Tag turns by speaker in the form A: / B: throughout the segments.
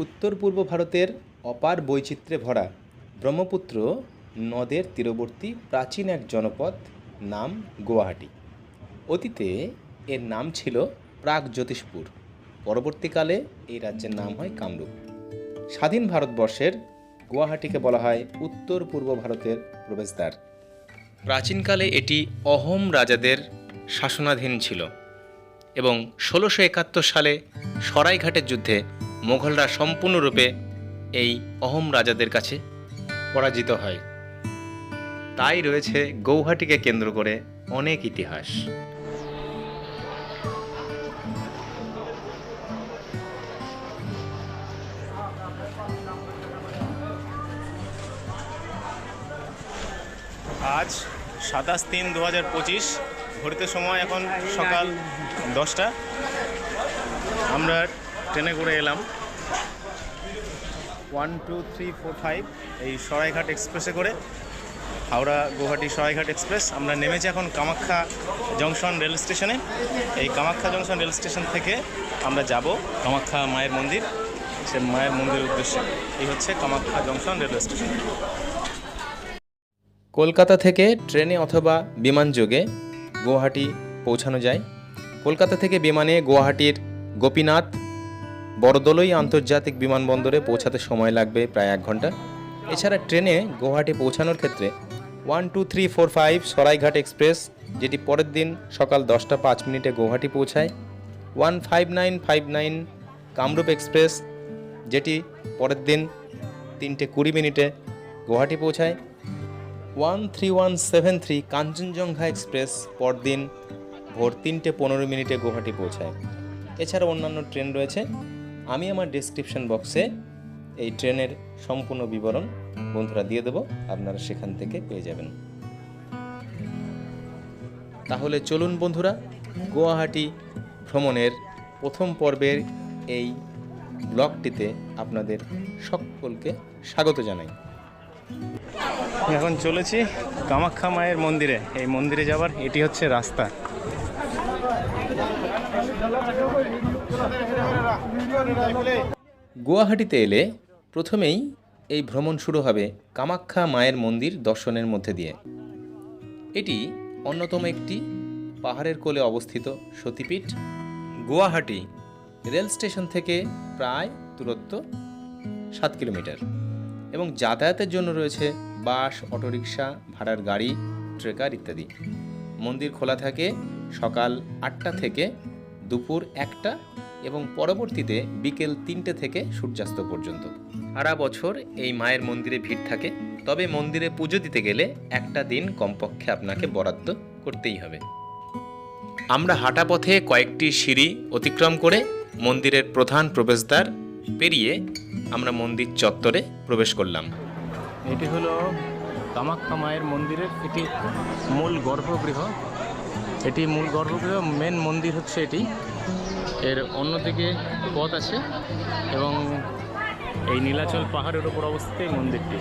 A: উত্তর পূর্ব ভারতের অপার বৈচিত্র্যে ভরা ব্রহ্মপুত্র নদের তীরবর্তী প্রাচীন এক জনপদ, নাম গুয়াহাটি। অতীতে এর নাম ছিল প্রাক জ্যোতিষপুর। পরবর্তীকালে এই রাজ্যের নাম হয় কামরূপ। স্বাধীন ভারতবর্ষের গুয়াহাটিকে বলা হয় উত্তর পূর্ব ভারতের প্রবেশদ্বার। প্রাচীনকালে এটি অহোম রাজাদের শাসনাধীন ছিল এবং ষোলোশো একাত্তর সালে সরাইঘাটের যুদ্ধে মোগলরা সম্পূর্ণরূপে এই অহোম রাজাদের কাছে পরাজিত হয়। তাই রয়েছে গৌহাটিকে কেন্দ্র করে অনেক ইতিহাস।
B: আজ সাতাশ তিন দু হাজার পঁচিশ ঘড়িতে সময় এখন সকাল দশটা। আমরা ট্রেনে করে এলাম। One two three four five এই সরাইঘাট এক্সপ্রেসে করে। হাওড়া গুয়াহাটি সরাইঘাট এক্সপ্রেস। আমরা নেমেছি এখন কামাখ্যা জংশন রেল স্টেশনে। এই কামাখ্যা জংশন রেল স্টেশন থেকে আমরা যাব কামাখ্যা মায়ের মন্দির। সে মায়ের মন্দিরের উদ্দেশ্যে। এই হচ্ছে Kamakhya junction railway station.
A: Kolkata থেকে ট্রেনে অথবা বিমানযোগে গুয়াহাটি পৌঁছানো যায়। কলকাতা থেকে বিমানে গুয়াহাটির গোপীনাথ বড়দলই আন্তর্জাতিক বিমানবন্দরে পৌঁছাতে সময় লাগবে প্রায় এক ঘণ্টা। এছাড়া ট্রেনে গুয়াহাটি পৌঁছানোর ক্ষেত্রে one, two, three, four, five, Saraighat express, যেটি পরের দিন সকাল দশটা পাঁচ মিনিটে গুয়াহাটি পৌঁছায়। One, five, nine five, nine, Kamrup express, যেটি পরের দিন তিনটে কুড়ি মিনিটে গুয়াহাটি পৌঁছায়। One, three, one, seven, three, Kanchenjunga express, পরদিন ভোর তিনটে পনেরো মিনিটে গুয়াহাটি পৌঁছায়। এছাড়া অন্যান্য ট্রেন রয়েছে। আমি আমার ডিসক্রিপশন বক্সে এই ট্রেনের সম্পূর্ণ বিবরণ বন্ধুরা দিয়ে দেবো, আপনারা সেখান থেকে পেয়ে যাবেন। তাহলে চলুন বন্ধুরা, গুয়াহাটি ভ্রমণের প্রথম পর্বের এই ব্লগটিতে আপনাদের সকলকে স্বাগত জানাই।
B: এখন চলেছি কামাখ্যা মায়ের মন্দিরে। এই মন্দিরে যাবার এটি হচ্ছে রাস্তা।
A: গুয়াহাটিতে এলে প্রথমেই এই ভ্রমণ শুরু হবে কামাখ্যা মায়ের মন্দির দর্শনের মধ্যে দিয়ে। এটি অন্যতম একটি পাহাড়ের কোলে অবস্থিত সতীপীঠ, গুয়াহাটি রেল স্টেশন থেকে প্রায় দূরত্ব সাত কিলোমিটার এবং যাতায়াতের জন্য রয়েছে বাস, অটোরিকশা, ভাড়ার গাড়ি, ট্রেকার ইত্যাদি। মন্দির খোলা থাকে সকাল আটটা থেকে দুপুর একটা এবং পরবর্তীতে বিকেল তিনটে থেকে সূর্যাস্ত পর্যন্ত। সারা বছর এই মায়ের মন্দিরে ভিড় থাকে, তবে মন্দিরে পুজো দিতে গেলে একটা দিন কমপক্ষে আপনাকে বরাদ্দ করতেই হবে। আমরা হাঁটা পথে কয়েকটি সিঁড়ি অতিক্রম করে মন্দিরের প্রধান প্রবেশদ্বার পেরিয়ে আমরা মন্দির চত্বরে প্রবেশ করলাম।
B: এটি হলো কামাখ্যা মায়ের মন্দিরের এটি মূল গর্ভগৃহ। এটি মূল গর্ভগৃহ মেন মন্দির হচ্ছে এটি। এর অন্যদিকে পথ আছে এবং এই নীলাচল পাহাড়ের উপর অবস্থিত এই মন্দিরটি।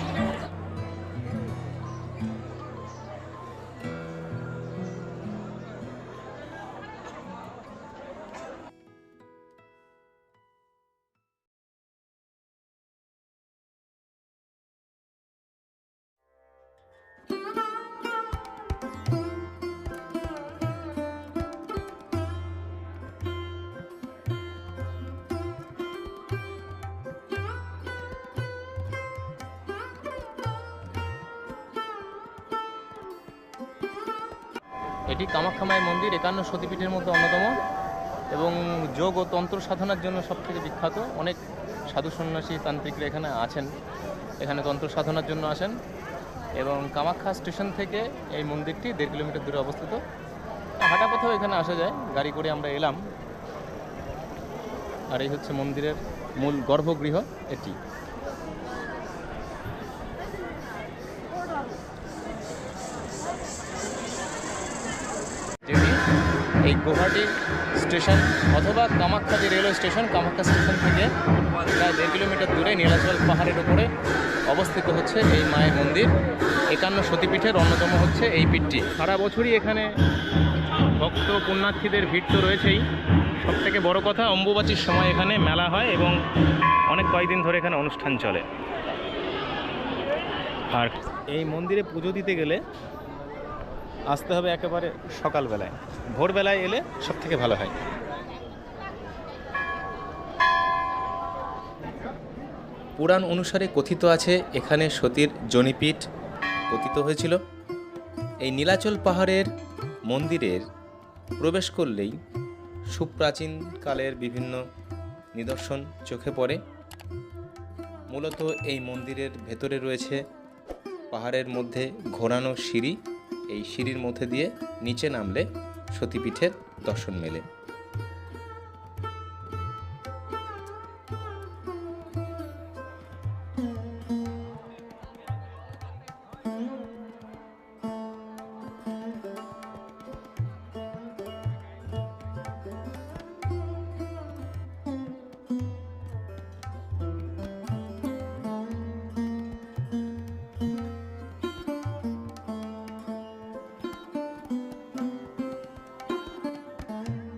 C: সতীপীঠের মধ্যে অন্যতম এবং যোগ ও তন্ত্র সাধনার জন্য সবথেকে বিখ্যাত। অনেক সাধু সন্ন্যাসী তান্ত্রিকরা এখানে আছেন। এখানে তন্ত্র সাধনার জন্য আসেন এবং কামাখ্যা স্টেশন থেকে এই মন্দিরটি দেড় কিলোমিটার দূরে অবস্থিত। হাঁটা পথেও এখানে আসা যায়। গাড়ি করে আমরা এলাম। আর এই হচ্ছে মন্দিরের মূল গর্ভগৃহ এটি। এই গুয়াহাটি স্টেশন অথবা কামাখ্যা যে রেলওয়ে স্টেশন, কামাখ্যা স্টেশন থেকে প্রায় দেড় কিলোমিটার দূরে নীলাচল পাহাড়ের উপরে অবস্থিত হচ্ছে এই মায়ের মন্দির। একান্ন সতীপীঠের অন্যতম হচ্ছে এই পীঠটি। সারা বছরই এখানে ভক্ত পুণ্যার্থীদের ভিড় তো রয়েছেই।
B: সবথেকে বড় কথা, অম্বুবাচীর সময় এখানে মেলা হয় এবং অনেক কয়েকদিন ধরে এখানে অনুষ্ঠান চলে। আর এই মন্দিরে পুজো দিতে গেলে আসতে হবে একেবারে সকালবেলায়। ভোরবেলায় এলে সব থেকে ভালো হয়।
A: পুরাণ অনুসারে কথিত আছে, এখানে সতীর জনিপীঠ পতিত হয়েছিল। এই নীলাচল পাহাড়ের মন্দিরের প্রবেশ করলেই সুপ্রাচীন কালের বিভিন্ন নিদর্শন চোখে পড়ে। মূলত এই মন্দিরের ভেতরে রয়েছে পাহাড়ের মধ্যে ঘোরানো সিঁড়ি। এই সিঁড়ির মধ্যে দিয়ে নিচে নামলে সতীপীঠের দর্শন মেলে।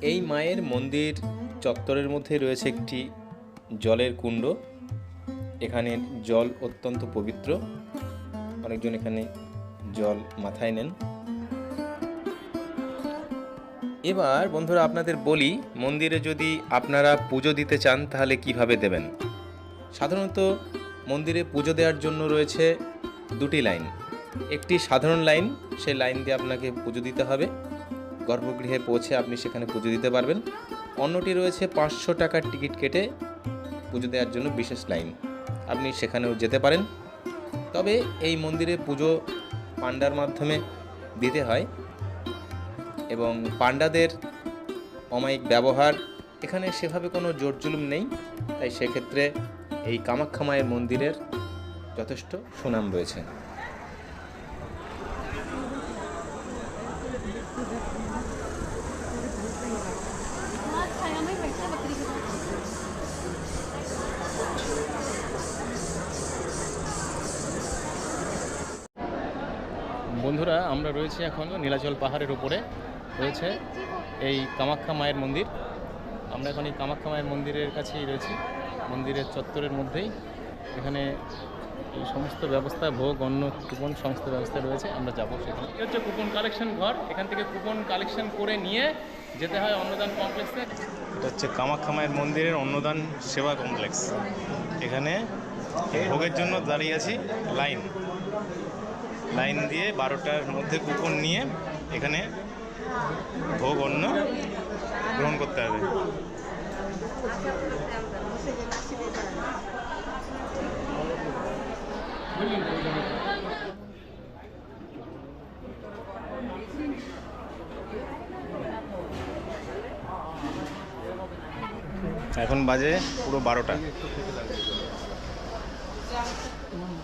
A: এই মায়ের মন্দির চত্বরের মধ্যে রয়েছে একটি জলের কুণ্ড। এখানে জল অত্যন্ত পবিত্র। অনেকজন এখানে জল মাথায় নেন। এবার বন্ধুরা আপনাদের বলি, মন্দিরে যদি আপনারা পুজো দিতে চান, তাহলে কীভাবে দেবেন? সাধারণত মন্দিরে পুজো দেওয়ার জন্য রয়েছে দুটি লাইন। একটি সাধারণ লাইন, সেই লাইন দিয়ে আপনাকে পুজো দিতে হবে। গর্ভগৃহে পৌঁছে আপনি সেখানে পুজো দিতে পারবেন। অন্যটি রয়েছে পাঁচশো টাকার টিকিট কেটে পুজো দেওয়ার জন্য বিশেষ লাইন। আপনি সেখানেও যেতে পারেন। তবে এই মন্দিরে পুজো পাণ্ডার মাধ্যমে দিতে হয় এবং পাণ্ডাদের অমায়িক ব্যবহার, এখানে সেভাবে কোনো জোর জুলুম নেই। তাই সেক্ষেত্রে এই কামাখ্যা মায়ের মন্দিরের যথেষ্ট সুনাম রয়েছে
C: বন্ধুরা আমরা রয়েছি এখন নীলাচল পাহাড়ের উপরে। রয়েছে এই কামাখ্যা মায়ের মন্দির। আমরা এখন এই কামাখ্যা মায়ের মন্দিরের কাছেই রয়েছি, মন্দিরের চত্বরের মধ্যেই। এখানে এই সমস্ত ব্যবস্থা, ভোগ অন্য কুপন সমস্ত ব্যবস্থা রয়েছে, আমরা যাব সেখানে। এটা হচ্ছে কুপন কালেকশন ঘর। এখান থেকে কুপন কালেকশন করে নিয়ে যেতে হয় অন্নদান কমপ্লেক্সে।
B: এটা হচ্ছে কামাখ্যা মায়ের মন্দিরের অন্নদান সেবা কমপ্লেক্স। এখানে ভোগের জন্য দাঁড়িয়ে আছি, লাইন। লাইন দিয়ে বারোটার মধ্যে কুপন নিয়ে এখানে ভোগ অন্ন গ্রহণ করতে হবে। এখন বাজে পুরো বারোটা।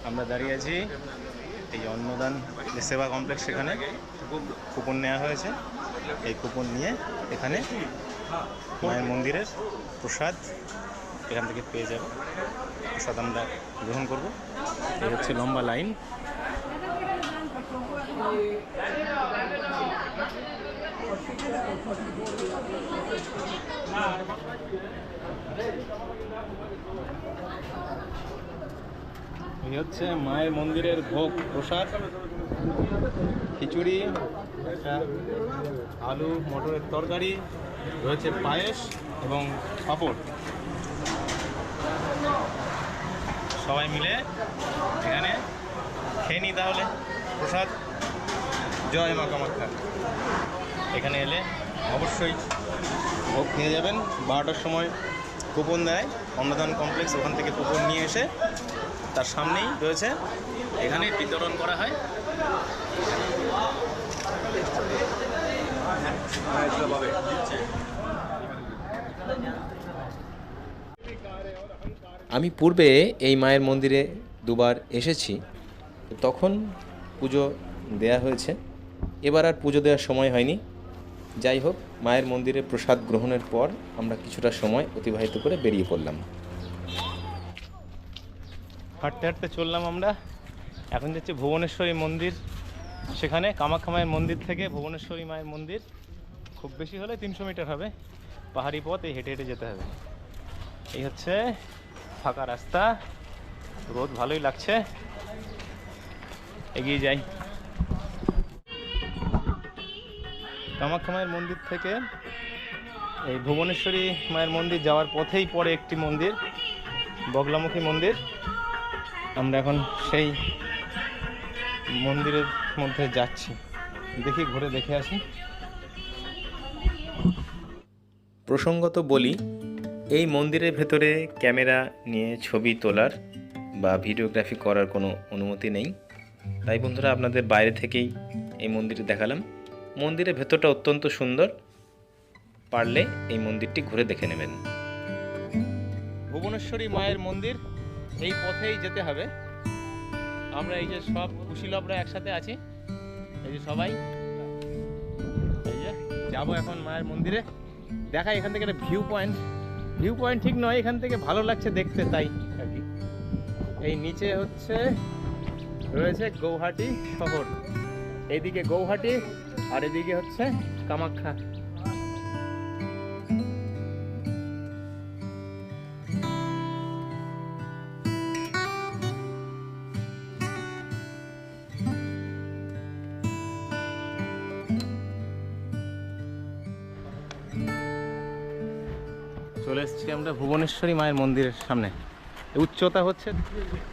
B: আমরা দাঁড়িয়ে আছি এই অন্নদান সেবা কমপ্লেক্স সেখানে কুপন নেওয়া হয়েছে। এই কুপন নিয়ে এখানে মায়ের মন্দিরের প্রসাদ এখান থেকে পেয়ে যাব। প্রসাদ আমরা গ্রহণ করব। এই হচ্ছে লম্বা লাইন। এই হচ্ছে মায়ের মন্দিরের ভোগ প্রসাদ। খিচুড়ি আলু, মটরের তরকারি, রয়েছে পায়েস এবং পাঁপড়। সবাই মিলে এখানে খেয়ে নিই তাহলে। প্রসাদ। জয় মা কামাখ্যা। এখানে এলে অবশ্যই ভোগ নিয়ে যাবেন। বারোটার সময় কুপন দেয়। অন্নদান কমপ্লেক্স ওখান থেকে কুপন নিয়ে এসে তার সামনেই রয়েছে। এখানে বিতরণ করা হয়।
A: আমি পূর্বে এই মায়ের মন্দিরে দুবার এসেছি। তখন পুজো দেয়া হয়েছে। এবার আর পুজো দেওয়ার সময় হয়নি। যাই হোক, মায়ের মন্দিরে প্রসাদ গ্রহণের পর আমরা কিছুটা সময় অতিবাহিত করে বেরিয়ে পড়লাম।
B: হাঁটতে হাঁটতে চললাম আমরা। এখন যাচ্ছি ভুবনেশ্বরী মন্দির। সেখানে কামাখ্যা মায়ের মন্দির থেকে ভুবনেশ্বরী মায়ের মন্দির। খুব বেশি হলে তিনশো মিটার হবে।
D: পাহাড়ি পথ, এই হেঁটে হেঁটে যেতে হবে। এই হচ্ছে ফাঁকা রাস্তা। রোদ ভালোই লাগছে। এগিয়ে যাই। কামাখ্যা মায়ের মন্দির থেকে এই ভুবনেশ্বরী মায়ের মন্দির যাওয়ার পথেই পড়ে একটি মন্দির, বগলামুখী মন্দির। আমরা এখন সেই মন্দিরের মধ্যে যাচ্ছি। দেখি ঘুরে দেখে আসি।
E: প্রসঙ্গত বলি এই মন্দিরের ভেতরে ক্যামেরা নিয়ে ছবি তোলার বা ভিডিওগ্রাফি করার কোনো অনুমতি নেই। তাই বন্ধুরা আপনাদের বাইরে থেকেই এই মন্দিরে দেখালাম। মন্দিরের ভেতরটা অত্যন্ত সুন্দর। পারলে এই মন্দিরটি ঘুরে দেখে নেবেন।
A: ভুবনেশ্বরী মায়ের মন্দির। এই পথেই যেতে হবে। আমরা এই যে সব কুশীলবরা একসাথে আছি। এই যে সবাই। এই যে যাব এখন মায়ের মন্দিরে। দেখাই এখান থেকে একটা ভিউ পয়েন্ট ভিউ পয়েন্ট ঠিক নয়, এখান থেকে ভালো লাগছে দেখতে তাই আর কি। এই নিচে হচ্ছে, রয়েছে গৌহাটি শহর। এইদিকে গৌহাটি আর এদিকে হচ্ছে কামাখ্যা। ভুবনেশ্বরী মায়ের মন্দিরের সামনে। উচ্চতা হচ্ছে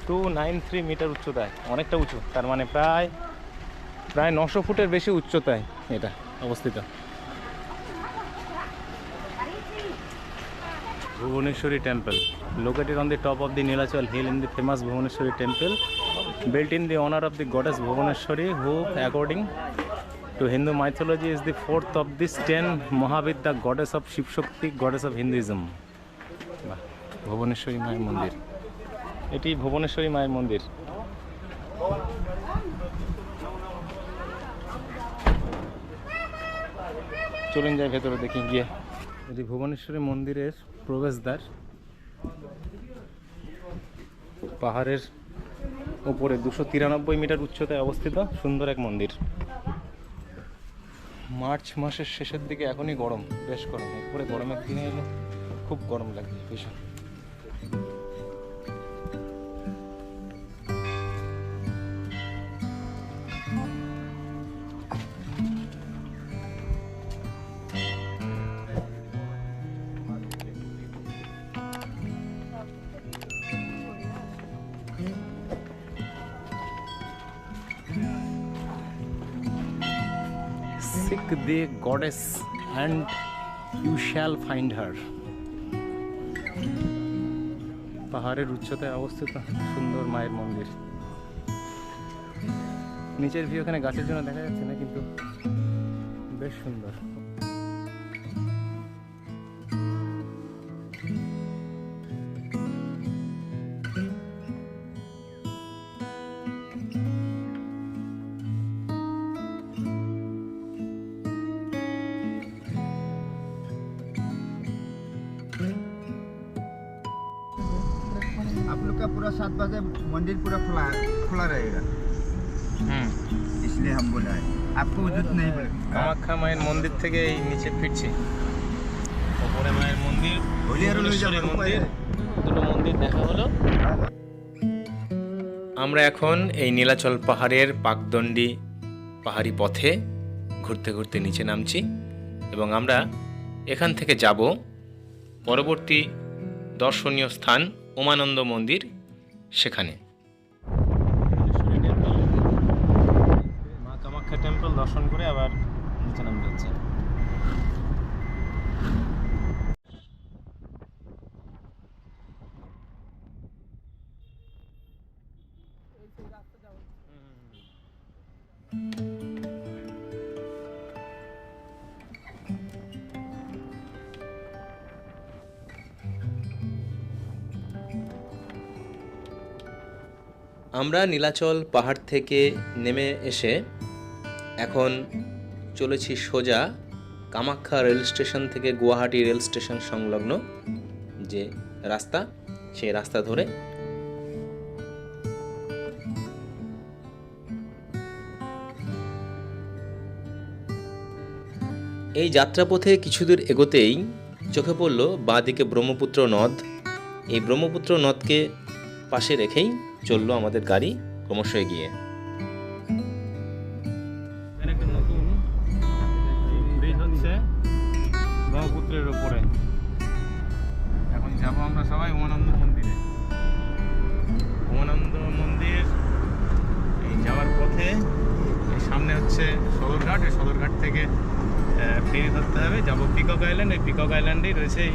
A: টু নাইন থ্রি মিটার উচ্চতায়, অনেকটা উঁচু। তার মানে প্রায় প্রায় নশো ফুটের বেশি উচ্চতায় এটা অবস্থিত। Bhubaneswari temple located on the top of the Nilachal hill in the famous Bhubaneswari temple built in the honour of the goddess Bhubaneswari who according to Hindu mythology is the fourth of this ten Mahavidya goddess of Shivshakti goddess of Hinduism Bhubaneswari মায়ের মন্দির। এটি ভুবনেশ্বরী মায়ের মন্দির। চলুন যাই ভেতরে দেখি গিয়ে। এটি ভুবনেশ্বরী মন্দিরের প্রবেশদ্বার। পাহাড়ের উপরে দুশো তিরানব্বই মিটার উচ্চতায় অবস্থিত সুন্দর এক মন্দির। মার্চ মাসের শেষের দিকে এখনই গরম বেশ গরম। এরপরে গরমের দিনে এলে খুব গরম লাগে ভীষণ। The goddess and you shall find her. পাহাড়ের উচ্চতায় অবস্থিত সুন্দর মায়ের মন্দির নিচের ভিউ এখানে গাছের জন্য দেখা যাচ্ছে না, কিন্তু বেশ সুন্দর
F: मंदिर पूरा खुला खुला रहेगा
A: হুম
F: इसलिए हम बोला है आपको वजूद नहीं पड़ेगा
A: কামাখ্যা মায়ের মন্দির থেকে এই নিচে ফিরছি ওপরে মায়ের মন্দির
F: হোলি আর লই যাবো,
A: ভুবনেশ্বরী মন্দির দুটো মন্দির দেখা হলো
E: আমরা এখন এই নীলাচল পাহাড়ের পাকদণ্ডী পাহাড়ি পথে ঘুরতে ঘুরতে নিচে নামছি এবং আমরা এখান থেকে যাব পরবর্তী দর্শনীয় স্থান উমানন্দ মন্দির সেখানে
A: দর্শন করে আবার নিচে নামতে হচ্ছে।
E: আমরা নীলাচল পাহাড় থেকে নেমে এসে এখন চলেছি সোজা কামাখ্যা রেল স্টেশন থেকে গুয়াহাটি রেল স্টেশন সংলগ্ন যে রাস্তা, সেই রাস্তা ধরে এই যাত্রাপথে কিছুদূর এগোতেই
G: চোখে পড়ল বাঁদিকে ব্রহ্মপুত্র নদ। এই ব্রহ্মপুত্র নদকে পাশে রেখেই চলল আমাদের গাড়ি ক্রমশ এগিয়ে।
A: সবাই উমানন্দ মন্দিরে। উমানন্দ মন্দির, এই যাওয়ার পথে সামনে হচ্ছে সদরঘাট। এই সদরঘাট থেকে ফেরি ধরতে হবে। যাব পিকক আইল্যান্ড। এই পিকক আইল্যান্ডেই রয়েছে এই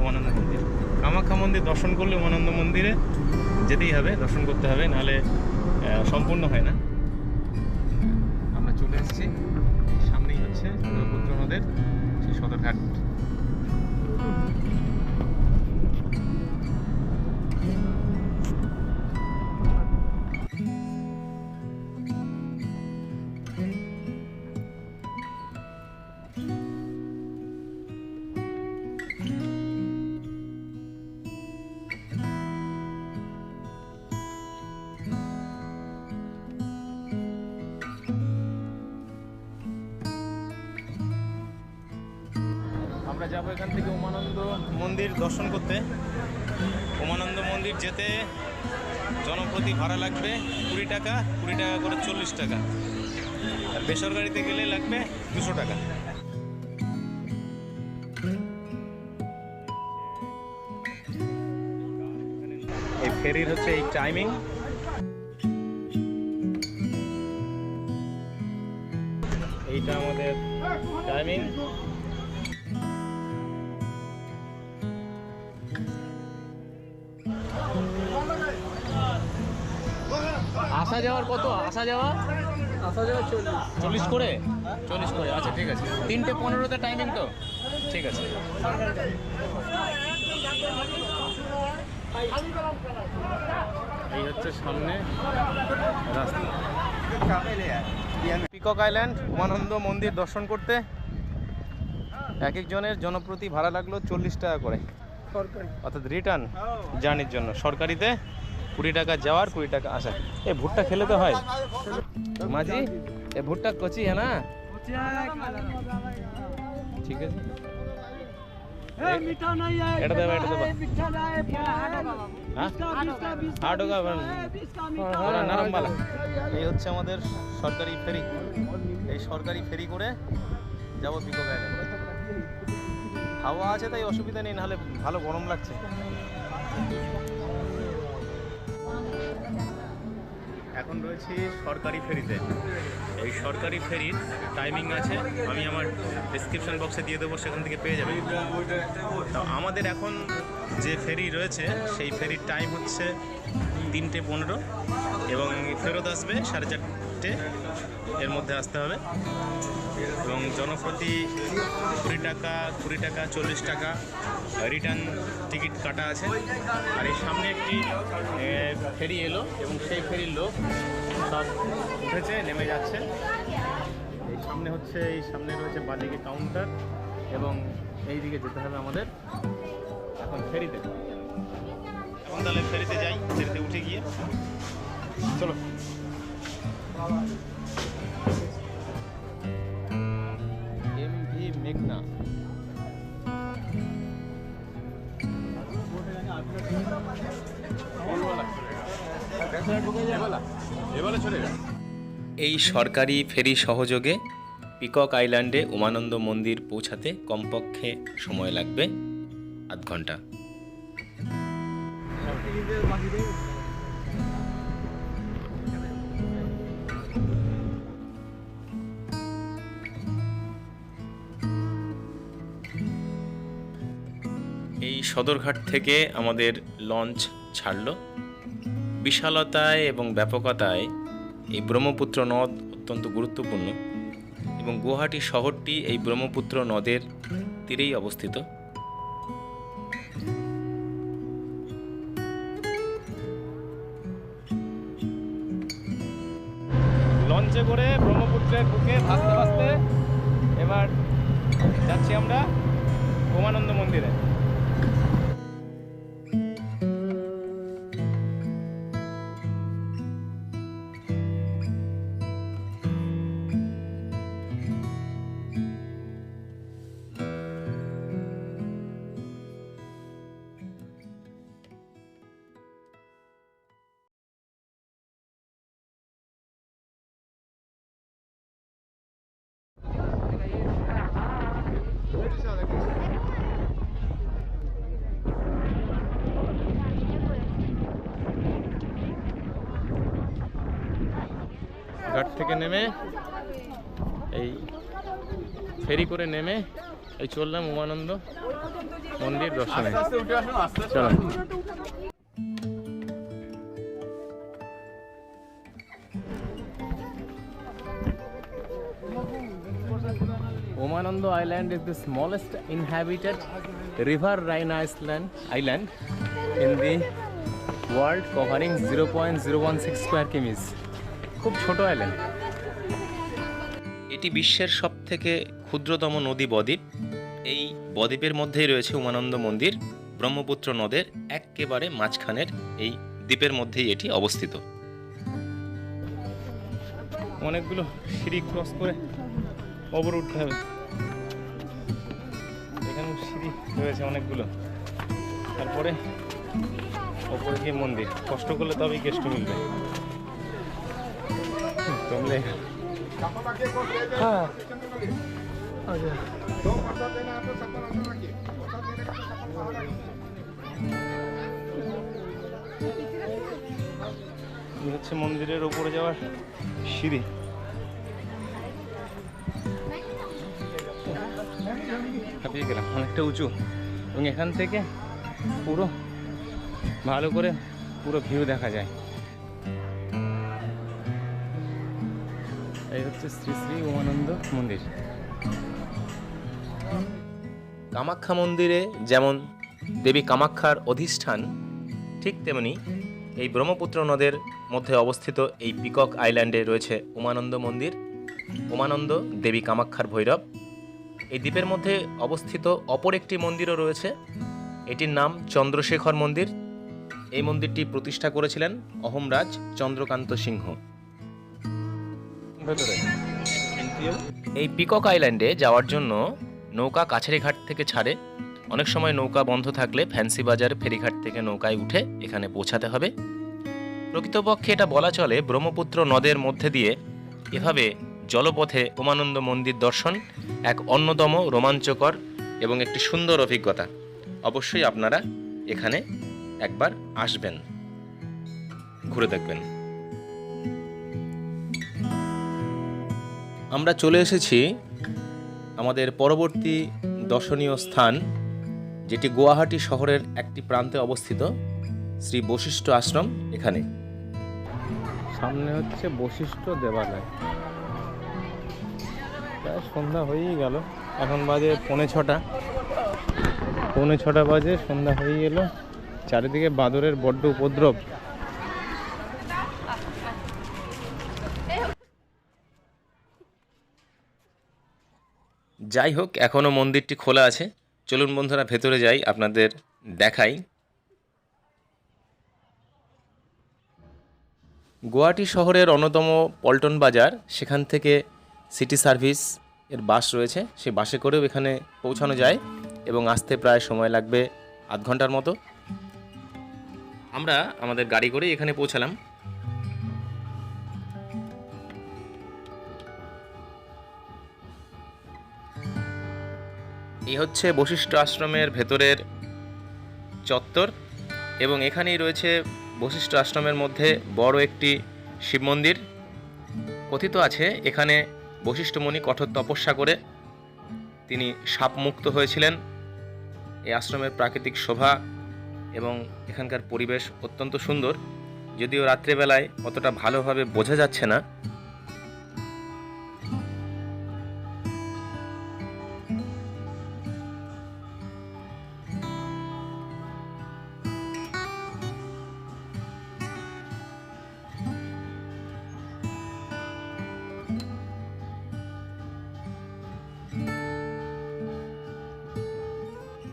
A: উমানন্দ মন্দির। কামাখ্যা মন্দির দর্শন করলে উমানন্দ মন্দিরে যেতেই হবে, দর্শন করতে হবে, নাহলে সম্পূর্ণ হয় না। আমরা চলে এসেছি। সামনেই হচ্ছে ব্রহ্মপুত্র নদের, সেই সদরঘাট। আমরা যাব এখান থেকে উমানন্দ মন্দির দর্শন করতে। উমানন্দ মন্দির যেতে জনপ্রতি ভাড়া লাগবে কুড়ি টাকা কুড়ি টাকা করে চল্লিশ টাকা। আর বেসরকারিতে গেলে লাগবে দুশো টাকা। এই ফেরির হচ্ছে এই টাইমিং এইটা আমাদের টাইমিং
H: আসা যাওয়ার কত? আসা যাওয়া? আসা যাওয়া চল্লিশ। চল্লিশ করে? চল্লিশ করে আচ্ছা ঠিক আছে। তিনটে পনেরোতে টাইমিং তো?
A: ঠিক আছে। এই হচ্ছে সামনে রাস্তা। পিকক আইল্যান্ড উমানন্দ মন্দির দর্শন করতে এক একজনের জনপ্রতি ভাড়া লাগল চল্লিশ টাকা করে। অর্থাৎ রিটার্ন জার্নির জন্য। সরকারিতে কুড়ি টাকা যাওয়ার কুড়ি টাকা আসা এ ভুট্টা খেলে তো হয়। মাঝি এ ভুট্টা কচি হ্যাঁ না? ঠিক আছে। এটা দেবা এটা দেবা। হ্যাঁ? টাকা নারমবালা এই হচ্ছে আমাদের সরকারি ফেরি। এই সরকারি ফেরি করে যাব হাওয়া আছে তাই অসুবিধা নেই নাহলে ভালো গরম লাগছে। এখন রয়েছি সরকারি ফেরিতে। এই সরকারি ফেরির টাইমিং আছে, আমি আমার ডিসক্রিপশন বক্সে দিয়ে দেবো, সেখান থেকে পেয়ে যাবে তো আমাদের এখন যে ফেরি রয়েছে, সেই ফেরির টাইম হচ্ছে তিনটে পনেরো এবং ফেরত আসবে সাড়ে চারটে এর মধ্যে আসতে হবে। এবং জনপ্রতি কুড়ি টাকা কুড়ি টাকা, চল্লিশ টাকা রিটার্ন টিকিট কাটা আছে। আর এই সামনে একটি ফেরি এলো এবং সেই ফেরির লোক সব উঠেছে, নেমে যাচ্ছে। এই সামনে হচ্ছে, এই সামনে রয়েছে বাদিকে কাউন্টার এবং এই দিকে যেতে হবে আমাদের এখন ফেরিতে। এখন তাহলে ফেরিতে যাই, ফেরিতে উঠে গিয়ে। চলো। এম ভি মেঘনা।
G: এই সরকারি ফেরি সহযোগে পিকক আইল্যান্ডে উমানন্দ মন্দির পৌঁছাতে কমপক্ষে সময় লাগবে আধ ঘণ্টা। এই সদরঘাট থেকে আমাদের লঞ্চ ছাড়লো। বিশালতায় এবং ব্যাপকতায় এই ব্রহ্মপুত্র নদ অত্যন্ত গুরুত্বপূর্ণ এবং গুয়াহাটি শহরটি এই ব্রহ্মপুত্র নদের তীরেই অবস্থিত।
A: লঞ্চে করে ব্রহ্মপুত্রের বুকে ভাসতে ভাসতে এবার যাচ্ছি আমরা উমানন্দ মন্দিরে।
C: নেমে এই ফেরি করে নেমে এই চললাম উমানন্দ মন্দির দর্শনে চলো Umanando Island is the smallest inhabited river riverine island, island in the world covering 0.016 square kilometers. খুব ছোট আইল্যান্ড
A: এটি বিশ্বের সবথেকে ক্ষুদ্রতম নদী বদ্বীপ। এই বদ্বীপের মধ্যেই রয়েছে উমানন্দ মন্দির, ব্রহ্মপুত্র নদের একেবারে মাঝখানের এই দ্বীপের মধ্যেই এটি অবস্থিত।
C: অনেকগুলো সিঁড়ি ক্রস করে ওপরে উঠতে হবে। এখানেও সিঁড়ি রয়েছে অনেকগুলো। তারপরে ওপরে গিয়ে মন্দির। কষ্ট করলে তবেই কেষ্ট মিলবে। কমলে হ্যাঁ। হচ্ছে মন্দিরের ওপরে যাওয়ার সিঁড়ি। হাঁপিয়ে গেলাম, অনেকটা উঁচু। এবং এখান থেকে পুরো ভালো করে পুরো ভিউ দেখা যায়। শ্রী শ্রী উমানন্দ মন্দির।
A: কামাখ্যা মন্দিরে যেমন দেবী কামাখ্যার অধিষ্ঠান, ঠিক তেমনি এই ব্রহ্মপুত্র নদের মধ্যে অবস্থিত এই পিকক আইল্যান্ডে রয়েছে উমানন্দ মন্দির, উমানন্দ দেবী কামাখ্যার ভৈরব। এই দ্বীপের মধ্যে অবস্থিত অপর একটি মন্দিরও রয়েছে, এটির নাম চন্দ্রশেখর মন্দির। এই মন্দিরটি প্রতিষ্ঠা করেছিলেন অহমরাজ চন্দ্রকান্ত সিংহ। এই পিকক আইল্যান্ডে যাওয়ার জন্য নৌকা কাছেরি ঘাট থেকে ছাড়ে। অনেক সময় নৌকা বন্ধ থাকলে ফ্যান্সি বাজার ফেরিঘাট থেকে নৌকায় উঠে এখানে পৌঁছাতে হবে। প্রকৃতপক্ষে এটা বলা চলে ব্রহ্মপুত্র নদের মধ্যে দিয়ে। এভাবে জলপথে উমানন্দ মন্দির দর্শন এক অন্যতম রোমাঞ্চকর এবং একটি সুন্দর অভিজ্ঞতা। অবশ্যই আপনারা এখানে একবার আসবেন। ঘুরে দেখবেন। আমরা চলে এসেছি আমাদের পরবর্তী দর্শনীয় স্থান, যেটি গুয়াহাটি শহরের একটি প্রান্তে অবস্থিত, শ্রী বশিষ্ঠ আশ্রম এখানে।
C: সামনে হচ্ছে বশিষ্ঠ দেবালয়। প্রায় সন্ধ্যা হয়েই গেল। এখন বাজে পৌনে ছটা। পৌনে ছটা বাজে সন্ধ্যা হয়ে গেল চারিদিকে বাঁদরের বড্ড উপদ্রব।
A: যাই হোক এখনও মন্দিরটি খোলা আছে। চলুন বন্ধুরা, ভেতরে যাই, আপনাদের দেখাই। গুয়াহাটি শহরের অন্যতম পল্টন বাজার, সেখান থেকে সিটি সার্ভিস এর বাস রয়েছে। সেই বাসে করেও এখানে পৌঁছানো যায় এবং আসতে প্রায় সময় লাগবে আধ ঘণ্টার মতো। আমরা আমাদের গাড়ি করে এখানে পৌঁছালাম। এই হচ্ছে বশিষ্ঠ আশ্রমের ভেতরের চত্বর এবং এখানেই রয়েছে বশিষ্ঠ আশ্রমের মধ্যে বড় একটি শিব মন্দির। কথিত আছে, এখানে বশিষ্ঠমণি কঠোর তপস্যা করে তিনি সাপমুক্ত হয়েছিলেন। এই আশ্রমের প্রাকৃতিক শোভা এবং এখানকার পরিবেশ অত্যন্ত সুন্দর, যদিও রাত্রেবেলায় অতটা ভালোভাবে বোঝা যাচ্ছে না।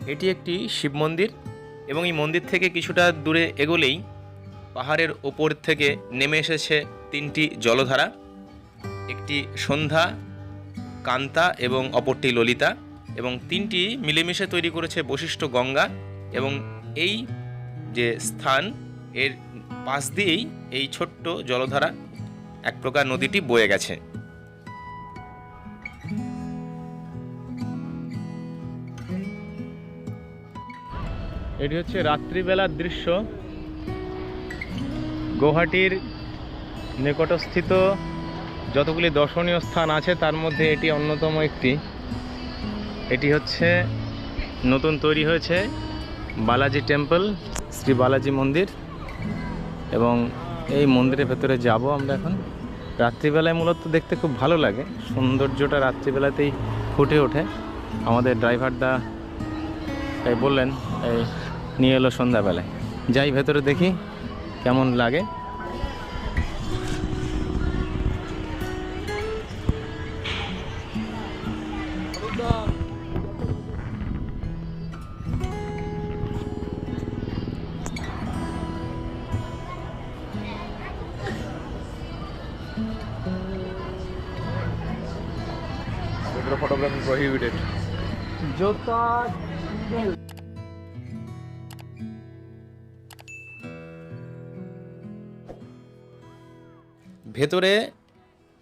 A: এটি একটি শিব মন্দির এবং এই মন্দির থেকে কিছুটা দূরে এগোলেই পাহাড়ের ওপর থেকে নেমে এসেছে তিনটি জলধারা। একটি সন্ধ্যা, কান্তা এবং অপরটি ললিতা এবং তিনটি মিলেমিশে তৈরি করেছে বশিষ্ঠ গঙ্গা এবং এই যে স্থান, এর পাশ দিয়েই এই ছোট্ট জলধারা এক প্রকার নদীটি বয়ে গেছে।
C: এটি হচ্ছে রাত্রিবেলার দৃশ্য। গৌহাটির নিকটস্থিত
A: যতগুলি দর্শনীয় স্থান আছে, তার মধ্যে এটি অন্যতম একটি। এটি হচ্ছে নতুন তৈরি হয়েছে বালাজি টেম্পল, শ্রী বালাজি মন্দির। এবং এই মন্দিরের ভেতরে যাব আমরা এখন। রাত্রিবেলায় মূলত দেখতে খুব ভালো লাগে। সৌন্দর্যটা রাত্রিবেলাতেই ফুটে ওঠে। আমাদের ড্রাইভার দা তাই বললেন, এই নিয়ে এলো সন্ধ্যাবেলায়। যাই ভেতরে দেখি কেমন লাগে।
I: ফটোগ্রাফি প্রহিবিটেড
J: ভেতরে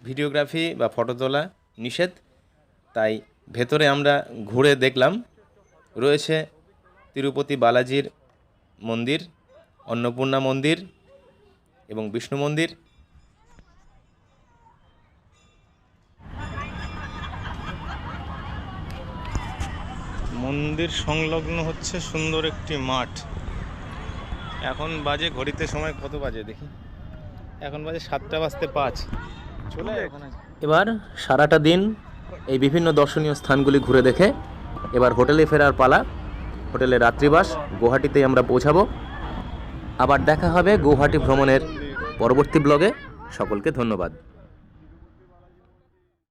J: ভিডিওগ্রাফি বা ফটো তোলা নিষেধ, তাই ভেতরে আমরা ঘুরে দেখলাম, রয়েছে তিরুপতি বালাজির মন্দির, অন্নপূর্ণা মন্দির এবং বিষ্ণু মন্দির।
A: মন্দির সংলগ্ন হচ্ছে সুন্দর একটি মাঠ। এখন বাজে ঘড়িতে সময় কত বাজে দেখি। এখন বাজে সাতটা বাজতে পাঁচ। চলে
J: এবার সারাটা দিন এই বিভিন্ন দর্শনীয় স্থানগুলি ঘুরে দেখে এবার হোটেলে ফেরার পালা। হোটেলে রাত্রিবাস গুয়াহাটিতে আমরা পৌঁছাবো। আবার দেখা হবে গুয়াহাটি ভ্রমণের পরবর্তী ব্লগে। সকলকে ধন্যবাদ।